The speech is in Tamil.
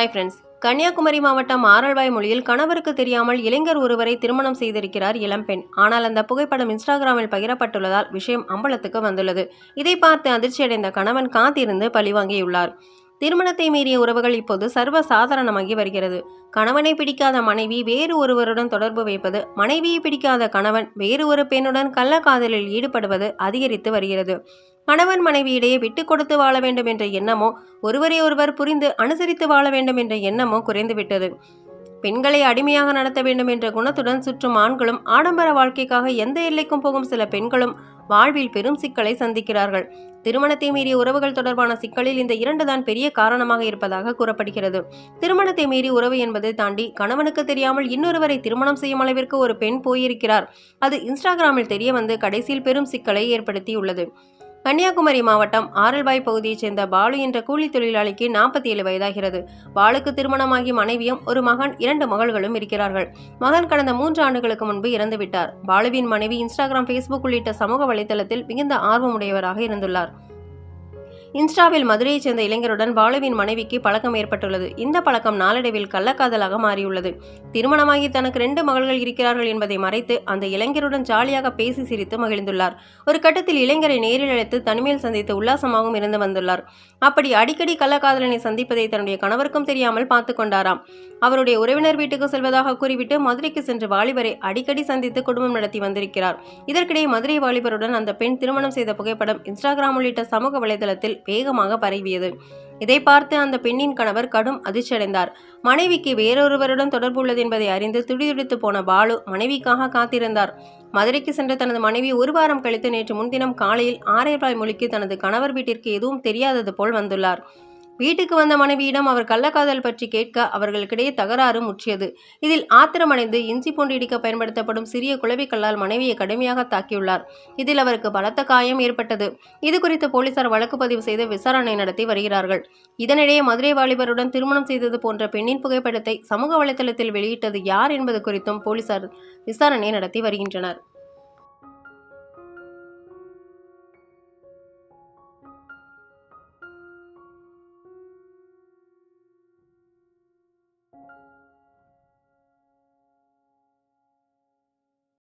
ஹாய் ஃப்ரெண்ட்ஸ் கன்னியாகுமரி மாவட்டம் ஆரல்வாய் மொழியில் கணவருக்கு தெரியாமல் இளைஞர் ஒருவரை திருமணம் செய்திருக்கிறார் இளம்பெண் ஆனால் அந்த புகைப்படம் இன்ஸ்டாகிராமில் பகிரப்பட்டுள்ளதால் விஷயம் அம்பலத்துக்கு வந்துள்ளது. இதை பார்த்து அதிர்ச்சியடைந்த கணவன் காத்திருந்து பழிவாங்கியுள்ளார் திருமணத்தை மீறிய உறவுகள் இப்போது சர்வ சாதாரணமாகி வருகிறது. கணவனை பிடிக்காத மனைவி வேறு ஒருவருடன் தொடர்பு வைப்பது மனைவியை பிடிக்காத கணவன் வேறு ஒரு பெண்ணுடன் கள்ளக்காதலில் ஈடுபடுவது அதிகரித்து வருகிறது. கணவன் மனைவியிடையே விட்டு கொடுத்து வாழ வேண்டும் என்ற எண்ணமோ ஒருவரை ஒருவர் புரிந்து அனுசரித்து வாழ வேண்டும் என்ற எண்ணமோ குறைந்துவிட்டது. பெண்களை அடிமையாக நடத்த வேண்டும் என்ற குணத்துடன் சுற்றும் ஆண்களும் ஆடம்பர வாழ்க்கைக்காக எந்த எல்லைக்கும் போகும் சில பெண்களும் வாழ்வில் பெரும் சிக்கலை சந்திக்கிறார்கள். திருமணத்தை மீறிய உறவுகள் தொடர்பான சிக்கலில் இந்த இரண்டு தான் பெரிய காரணமாக இருப்பதாக கூறப்படுகிறது. திருமணத்தை மீறி உறவு என்பதை தாண்டி கணவனுக்கு தெரியாமல் இன்னொருவரை திருமணம் செய்யும் அளவிற்கு ஒரு பெண் போயிருக்கிறார். அது இன்ஸ்டாகிராமில் தெரிய வந்து கடைசியில் பெரும் சிக்கலை ஏற்படுத்தியுள்ளது. கன்னியாகுமரி மாவட்டம் ஆரல்வாய் பகுதியைச் சேர்ந்த பாலு என்ற கூலி தொழிலாளிக்கு நாற்பத்தி ஏழு வயதாகிறது. பாலுக்கு திருமணமாகி மனைவியும் ஒரு மகன் இரண்டு மகள்களும் இருக்கிறார்கள். மகன் கடந்த மூன்று ஆண்டுகளுக்கு முன்பு இறந்துவிட்டார். பாலுவின் மனைவி இன்ஸ்டாகிராம் ஃபேஸ்புக் உள்ளிட்ட சமூக வலைதளத்தில் மிகுந்த ஆர்வமுடையவராக இருந்துள்ளார். இன்ஸ்டாவில் மதுரையைச் சேர்ந்த இளைஞருடன் பாலுவின் மனைவிக்கு பழக்கம் ஏற்பட்டுள்ளது. இந்த பழக்கம் நாளடைவில் கள்ளக்காதலாக மாறியுள்ளது. திருமணமாகி தனக்கு ரெண்டு மகள்கள் இருக்கிறார்கள் என்பதை மறைத்து அந்த இளைஞருடன் ஜாலியாக பேசி சிரித்து மகிழ்ந்துள்ளார். ஒரு கட்டத்தில் இளைஞரை நேரில் அழைத்து தனிமையில் சந்தித்து உல்லாசமாகவும் இருந்து வந்துள்ளார். அப்படி அடிக்கடி கள்ளக்காதலனை சந்திப்பதை தன்னுடைய கணவருக்கும் தெரியாமல் பார்த்து கொண்டாராம். அவருடைய உறவினர் வீட்டுக்கு செல்வதாக கூறிவிட்டு மதுரைக்கு சென்று வாலிபரை அடிக்கடி சந்தித்து குடும்பம் நடத்தி வந்திருக்கிறார். இதற்கிடையே மதுரை வாலிபருடன் அந்த பெண் திருமணம் செய்த புகைப்படம் இன்ஸ்டாகிராம் உள்ளிட்ட சமூக வலைதளத்தில் வேகமாக பரவியது. இதை பார்த்து அந்த பெண்ணின் கணவர் கடும் அதிர்ச்சியடைந்தார். மனைவிக்கு வேறொருவருடன் தொடர்பு உள்ளது என்பதை அறிந்து துடிதுடித்து போன பாலு மனைவிக்காக காத்திருந்தார். மதுரைக்கு சென்ற தனது மனைவி ஒரு வாரம் கழித்து நேற்று முன்தினம் காலையில் ஆரேபாய் மொழிக்கு தனது கணவர் வீட்டிற்கு எதுவும் தெரியாதது போல் வந்துள்ளார். வீட்டுக்கு வந்த மனைவியிடம் அவர் கள்ளக்காதல் பற்றி கேட்க அவர்களுக்கிடையே தகராறு முற்றியது. இதில் ஆத்திரமடைந்து இஞ்சி பூண்டு இடிக்க பயன்படுத்தப்படும் சிறிய குளவிக்கல்லால் மனைவியை கடுமையாக தாக்கியுள்ளார். இதில் அவருக்கு பலத்த காயம் ஏற்பட்டது. இது குறித்து போலீசார் வழக்கு பதிவு செய்து விசாரணை நடத்தி வருகிறார்கள். இதனிடையே மதுரை வாலிபருடன் திருமணம் செய்தது போன்ற பெண்ணின் புகைப்படத்தை சமூக வலைதளத்தில் வெளியிட்டது யார் என்பது குறித்தும் போலீசார் விசாரணை நடத்தி வருகின்றனர்.